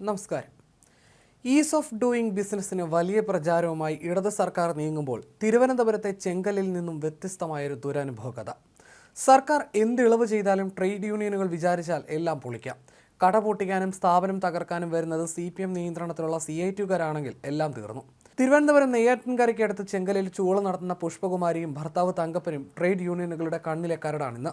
നമസ്കാരം. Is of doing ബിസിനസ്സിന് വലിയ പ്രചാരവുമായി ഇടത് സർക്കാർ നീങ്ങുമ്പോൾ തിരുവനന്തപുരത്തെ ചെങ്കലിൽ നിന്നും വ്യത്യസ്തമായൊരു ദുരനുഭവ കഥ സർക്കാർ എന്ത് ഇളവ് ചെയ്താലും ട്രേഡ് യൂണിയനുകൾ വിചാരിച്ചാൽ എല്ലാം പൊളിക്കാം. കട പൊട്ടിക്കാനും സ്ഥാപനം തകർക്കാനും വരുന്നത് സി പി എം നിയന്ത്രണത്തിലുള്ള സി ഐ ടിക്കാരാണെങ്കിൽ എല്ലാം തീർന്നു. തിരുവനന്തപുരം നെയ്യാറ്റിൻകരയ്ക്ക് അടുത്ത് ചെങ്കലിൽ ചൂള നടത്തുന്ന പുഷ്പകുമാരിയും ഭർത്താവ് തങ്കപ്പനും ട്രേഡ് യൂണിയനുകളുടെ കണ്ണിലെ കരടാണിന്ന്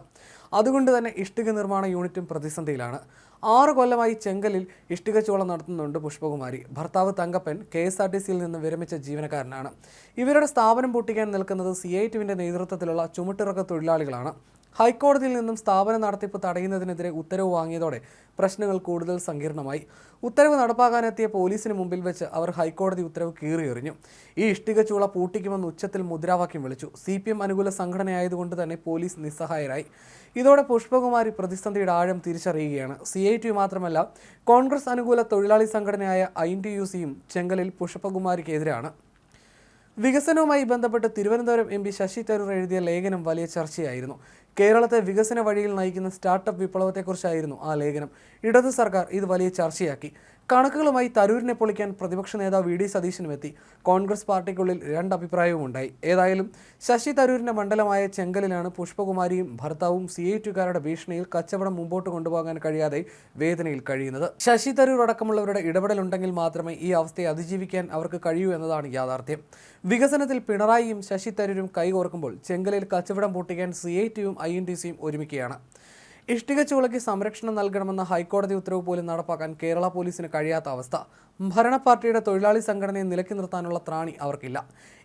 അതുകൊണ്ട് തന്നെ ഇഷ്ടിക നിർമ്മാണ യൂണിറ്റും പ്രതിസന്ധിയിലാണ്. ആറ് കൊല്ലമായി ചെങ്കലിൽ ഇഷ്ടിക ചൂള നടത്തുന്നുണ്ട് പുഷ്പകുമാരി. ഭർത്താവ് Thankappan K S R T സിയിൽ നിന്ന് വിരമിച്ച ജീവനക്കാരനാണ്. ഇവരുടെ സ്ഥാപനം പൊട്ടിക്കാൻ നിൽക്കുന്നത് സി ഐ ടിവിന്റെ നേതൃത്വത്തിലുള്ള ചുമട്ടിറക്ക തൊഴിലാളികളാണ്. ഹൈക്കോടതിയിൽ നിന്നും സ്ഥാപന നടത്തിപ്പ് തടയുന്നതിനെതിരെ ഉത്തരവ് വാങ്ങിയതോടെ പ്രശ്നങ്ങൾ കൂടുതൽ സങ്കീർണമായി. ഉത്തരവ് നടപ്പാക്കാനെത്തിയ പോലീസിന് മുമ്പിൽ വെച്ച് അവർ ഹൈക്കോടതി ഉത്തരവ് കീറിയെറിഞ്ഞു. ഈ ഇഷ്ടിക ചൂള പൂട്ടിക്കുമെന്ന് ഉച്ചത്തിൽ മുദ്രാവാക്യം വിളിച്ചു. സി പി എം അനുകൂല സംഘടനയായതുകൊണ്ട് തന്നെ പോലീസ് നിസ്സഹായരായി. ഇതോടെ പുഷ്പകുമാരി പ്രതിസന്ധിയുടെ ആഴം തിരിച്ചറിയുകയാണ്. സി ഐ ടി മാത്രമല്ല കോൺഗ്രസ് അനുകൂല തൊഴിലാളി സംഘടനയായ ഐ ടി യു സിയും ചെങ്കലിൽ പുഷ്പകുമാരിക്കെതിരാണ്. വികസനവുമായി ബന്ധപ്പെട്ട് തിരുവനന്തപുരം എം പി ശശി തരൂർ എഴുതിയ ലേഖനം വലിയ ചർച്ചയായിരുന്നു. കേരളത്തെ വികസന വഴിയിൽ നയിക്കുന്ന സ്റ്റാർട്ടപ്പ് വിപ്ലവത്തെക്കുറിച്ചായിരുന്നു ആ ലേഖനം. ഇടതു സർക്കാർ ഇത് വലിയ ചർച്ചയാക്കി. കണക്കുകളുമായി തരൂരിനെ പൊളിക്കാൻ പ്രതിപക്ഷ നേതാവ് വി ഡി സതീശനും എത്തി. കോൺഗ്രസ് പാർട്ടിക്കുള്ളിൽ രണ്ട് അഭിപ്രായവും ഉണ്ടായി ഏതായാലും ശശി തരൂരിന്റെ മണ്ഡലമായ ചെങ്കലിലാണ് പുഷ്പകുമാരിയും ഭർത്താവും സി ഐ ടുകാരുടെ ഭീഷണിയിൽ കച്ചവടം മുമ്പോട്ട് കൊണ്ടുപോകാൻ കഴിയാതെ വേദനയിൽ കഴിയുന്നത്. ശശി തരൂർ അടക്കമുള്ളവരുടെ ഇടപെടലുണ്ടെങ്കിൽ മാത്രമേ ഈ അവസ്ഥയെ അതിജീവിക്കാൻ അവർക്ക് കഴിയൂ എന്നതാണ് യാഥാർത്ഥ്യം. വികസനത്തിൽ പിണറായിയും ശശി തരൂരും കൈകോർക്കുമ്പോൾ ചെങ്കലിൽ കച്ചവടം പൂട്ടിക്കാൻ സി ഐ ടിയും ഐ എൻ ടി സിയും ഒരുമിക്കുകയാണ് ഇഷ്ടിക ചൂളയ്ക്ക് സംരക്ഷണം നൽകണമെന്ന ഹൈക്കോടതി ഉത്തരവ് പോലും നടപ്പാക്കാൻ കേരള പോലീസിന് കഴിയാത്ത അവസ്ഥ. ഭരണ പാർട്ടിയുടെ തൊഴിലാളി സംഘടനയെ നിലക്കി നിർത്താനുള്ള ത്രാണി അവർക്കില്ല.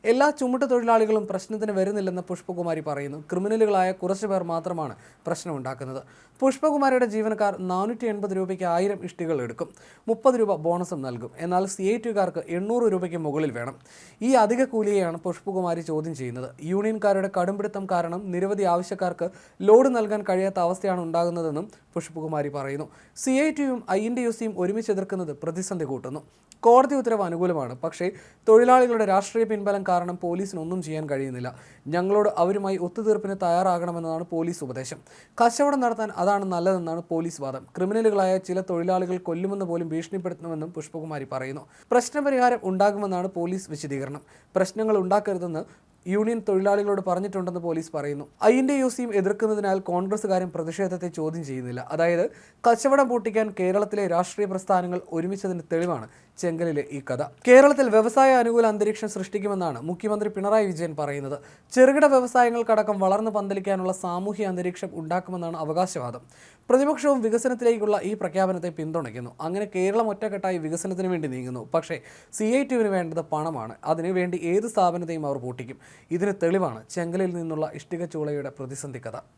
എല്ലാ ചുമട്ട് തൊഴിലാളികളും പ്രശ്നത്തിന് വരുന്നില്ലെന്ന് പുഷ്പകുമാരി പറയുന്നു. ക്രിമിനലുകളായ കുറച്ചു പേർ മാത്രമാണ് പ്രശ്നമുണ്ടാക്കുന്നത്. പുഷ്പകുമാരിയുടെ ജീവനക്കാർ നാനൂറ്റി എൺപത് രൂപയ്ക്ക് ആയിരം ഇഷ്ടികൾ എടുക്കും. മുപ്പത് രൂപ ബോണസും നൽകും. എന്നാൽ സി ഐ ടിക്കാർക്ക് എണ്ണൂറ് രൂപയ്ക്ക് മുകളിൽ വേണം. ഈ അധിക കൂലിയെയാണ് പുഷ്പകുമാരി ചോദ്യം ചെയ്യുന്നത്. യൂണിയൻകാരുടെ കടുംപിടുത്തം കാരണം നിരവധി ആവശ്യക്കാർക്ക് ലോഡ് നൽകാൻ കഴിയാത്ത അവസ്ഥയാണ് ഉണ്ടാകുന്നതെന്നും പുഷ്പകുമാരി പറയുന്നു. സി ഐ ടിയും ഐ എൻ ഡി യു സിയും ഒരുമിച്ച് എതിർക്കുന്നത് പ്രതിസന്ധി കൂട്ടുന്നു. കോടതി ഉത്തരവ് അനുകൂലമാണ്. പക്ഷേ തൊഴിലാളികളുടെ രാഷ്ട്രീയ പിൻബലം കാരണം പോലീസിന് ഒന്നും ചെയ്യാൻ കഴിയുന്നില്ല. ഞങ്ങളോട് അവരുമായി ഒത്തുതീർപ്പിന് തയ്യാറാകണമെന്നതാണ് പോലീസ് ഉപദേശം. കച്ചവടം നടത്താൻ അതാണ് നല്ലതെന്നാണ് പോലീസ് വാദം. ക്രിമിനലുകളായ ചില തൊഴിലാളികൾ കൊല്ലുമെന്ന് പോലും ഭീഷണിപ്പെടുത്തണമെന്നും പുഷ്പകുമാരി പറയുന്നു. പ്രശ്നപരിഹാരം ഉണ്ടാകുമെന്നാണ് പോലീസ് വിശദീകരണം. പ്രശ്നങ്ങൾ ഉണ്ടാക്കരുതെന്ന് യൂണിയൻ തൊഴിലാളികളോട് പറഞ്ഞിട്ടുണ്ടെന്ന് പോലീസ് പറയുന്നു. ഐ എൻ യു സിയും എതിർക്കുന്നതിനാൽ കോൺഗ്രസ്സുകാരും പ്രതിഷേധത്തെ ചോദ്യം ചെയ്യുന്നില്ല. അതായത് കച്ചവടം പൂട്ടിക്കാൻ കേരളത്തിലെ രാഷ്ട്രീയ പ്രസ്ഥാനങ്ങൾ ഒരുമിച്ചതിന് തെളിവാണ് ചെങ്കലിലെ ഈ കഥ. കേരളത്തിൽ വ്യവസായ അനുകൂല അന്തരീക്ഷം സൃഷ്ടിക്കുമെന്നാണ് മുഖ്യമന്ത്രി പിണറായി വിജയൻ പറയുന്നത്. ചെറുകിട വ്യവസായങ്ങൾക്കടക്കം വളർന്നു പന്തലിക്കാനുള്ള സാമൂഹ്യ അന്തരീക്ഷം ഉണ്ടാക്കുമെന്നാണ് അവകാശവാദം. പ്രതിപക്ഷവും വികസനത്തിലേക്കുള്ള ഈ പ്രഖ്യാപനത്തെ പിന്തുണയ്ക്കുന്നു. അങ്ങനെ കേരളം ഒറ്റക്കെട്ടായി വികസനത്തിന് വേണ്ടി നീങ്ങുന്നു. പക്ഷേ സി ഐ ടിയുവിന് വേണ്ടത് പണമാണ്. അതിനുവേണ്ടി ഏത് സ്ഥാപനത്തെയും അവർ പൂട്ടിക്കും. ഇതിന് തെളിവാണ് ചെങ്കലിൽ നിന്നുള്ള ഇഷ്ടിക ചൂളയുടെ പ്രതിസന്ധി കഥ